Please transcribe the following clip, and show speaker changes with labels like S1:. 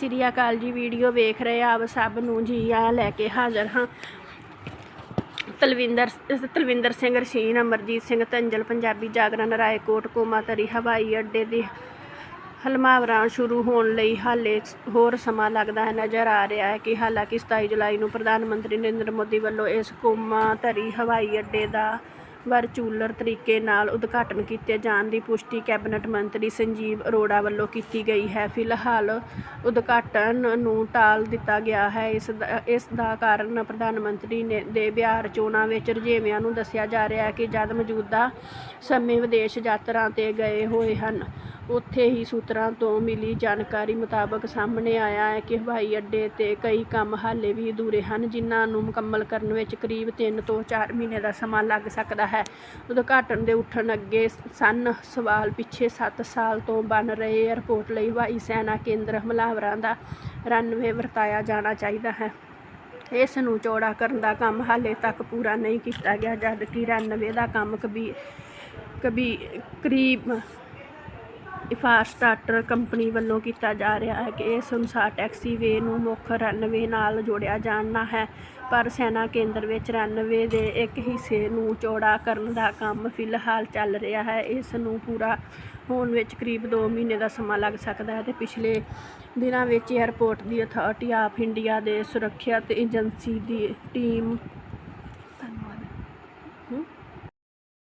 S1: ਸ੍ਰੀ ਅਕਾਲ ਜੀ, ਵੀਡੀਓ ਵੇਖ ਰਹੇ ਆਪ ਸਭ ਨੂੰ ਜੀ ਆ ਲੈ ਕੇ ਹਾਜ਼ਰ ਹਾਂ। ਤਲਵਿੰਦਰ ਤਲਵਿੰਦਰ ਸਿੰਘ, ਰਸ਼ੀਨ, ਅਮਰਜੀਤ ਸਿੰਘ, ਤੰਜਲ, ਪੰਜਾਬੀ ਜਾਗਰਣ, ਰਾਏਕੋਟ, ਕੋਮਾਤਰੀ, ਹਵਾਈ ਅੱਡੇ ਦੀ ਹਲਮਾਵਰਾਂ ਸ਼ੁਰੂ ਹੋਣ ਲਈ ਹਾਲੇ ਹੋਰ ਸਮਾਂ ਲੱਗਦਾ ਹੈ, ਨਜ਼ਰ ਆ ਰਿਹਾ ਹੈ ਕਿ ਹਾਲਾਂਕਿ 27 ਜੁਲਾਈ ਨੂੰ ਪ੍ਰਧਾਨ ਮੰਤਰੀ ਨਰਿੰਦਰ ਮੋਦੀ ਵੱਲੋਂ ਇਸ ਕੋਮਾਤਰੀ ਹਵਾਈ ਅੱਡੇ ਦਾ ਵਰਚੂਲਰ ਤਰੀਕੇ ਨਾਲ ਉਦਘਾਟਨ ਕੀਤੇ ਜਾਣ ਦੀ ਪੁਸ਼ਟੀ ਕੈਬਨਿਟ ਮੰਤਰੀ ਸੰਜੀਵ ਅਰੋੜਾ ਵੱਲੋਂ ਕੀਤੀ ਗਈ ਹੈ। ਫਿਲਹਾਲ ਉਦਘਾਟਨ ਨੂੰ ਟਾਲ ਦਿੱਤਾ ਗਿਆ ਹੈ। ਇਸ ਦਾ ਇਸ ਦਾ ਕਾਰਨ ਪ੍ਰਧਾਨ ਮੰਤਰੀ ਨੇ, ਦੇ ਬਿਹਾਰ ਚੋਣਾਂ ਵਿੱਚ ਰੁਝੇਵਿਆਂ ਨੂੰ ਦੱਸਿਆ ਜਾ ਰਿਹਾ ਹੈ ਕਿ ਜਦ ਮੌਜੂਦਾ ਸਮੇਂ ਵਿਦੇਸ਼ ਯਾਤਰਾ ਤੇ ਗਏ ਹੋਏ ਹਨ ਉੱਥੇ ਹੀ ਸੂਤਰਾਂ ਤੋਂ ਮਿਲੀ ਜਾਣਕਾਰੀ ਮੁਤਾਬਕ ਸਾਹਮਣੇ ਆਇਆ ਹੈ ਕਿ ਹਵਾਈ ਅੱਡੇ ਤੇ ਕਈ ਕੰਮ ਹਾਲੇ ਵੀ ਅਧੂਰੇ ਹਨ, ਜਿਨ੍ਹਾਂ ਨੂੰ ਮੁਕੰਮਲ ਕਰਨ ਵਿੱਚ ਕਰੀਬ 3 ਤੋਂ 4 ਮਹੀਨੇ ਦਾ ਸਮਾਂ ਲੱਗ ਸਕਦਾ ਹੈ। ਉਦਘਾਟਨ ਦੇ ਉੱਠਣ ਅੱਗੇ ਸਨ ਸਵਾਲ, ਪਿੱਛੇ 7 ਸਾਲ ਤੋਂ ਬਣ ਰਹੇ ਏਅਰਪੋਰਟ ਲਈ ਹਵਾਈ ਸੈਨਾ ਕੇਂਦਰ ਹਮਲਾਵਰਾਂ ਦਾ ਰਨਵੇ ਵਰਤਾਇਆ ਜਾਣਾ ਚਾਹੀਦਾ ਹੈ। ਇਸ ਨੂੰ ਚੌੜਾ ਕਰਨ ਦਾ ਕੰਮ ਹਾਲੇ ਤੱਕ ਪੂਰਾ ਨਹੀਂ ਕੀਤਾ ਗਿਆ ਜਦ ਕਿ ਰਨਵੇ ਦਾ ਕੰਮ ਕਬੀ ਕਬੀ, ਕਰੀਬ ਇਫਾਰ ਸਟਾਰਟਰ ਕੰਪਨੀ ਵੱਲੋਂ ਕੀਤਾ ਜਾ ਰਿਹਾ ਹੈ ਕਿ ਇਸ ਅਨੁਸਾਰ ਟੈਕਸੀ ਵੇ ਨੂੰ ਮੁੱਖ ਰਨਵੇ ਨਾਲ ਜੋੜਿਆ ਜਾਣਾ ਹੈ, ਪਰ ਸੈਨਾ ਕੇਂਦਰ ਵਿੱਚ ਰਨਵੇ ਦੇ ਇੱਕ ਹਿੱਸੇ ਨੂੰ ਚੌੜਾ ਕਰਨ ਦਾ ਕੰਮ ਫਿਲਹਾਲ ਚੱਲ ਰਿਹਾ ਹੈ। ਇਸ ਨੂੰ ਪੂਰਾ ਹੋਣ ਵਿੱਚ ਕਰੀਬ 2 ਮਹੀਨੇ ਦਾ ਸਮਾਂ ਲੱਗ ਸਕਦਾ ਹੈ ਤੇ ਪਿਛਲੇ ਦਿਨਾਂ ਵਿੱਚ ਏਅਰਪੋਰਟ ਦੀ ਅਥਾਰਟੀ ਆਫ ਇੰਡੀਆ ਦੇ ਸੁਰੱਖਿਅਤ ਏਜੰਸੀ ਦੀ ਟੀਮ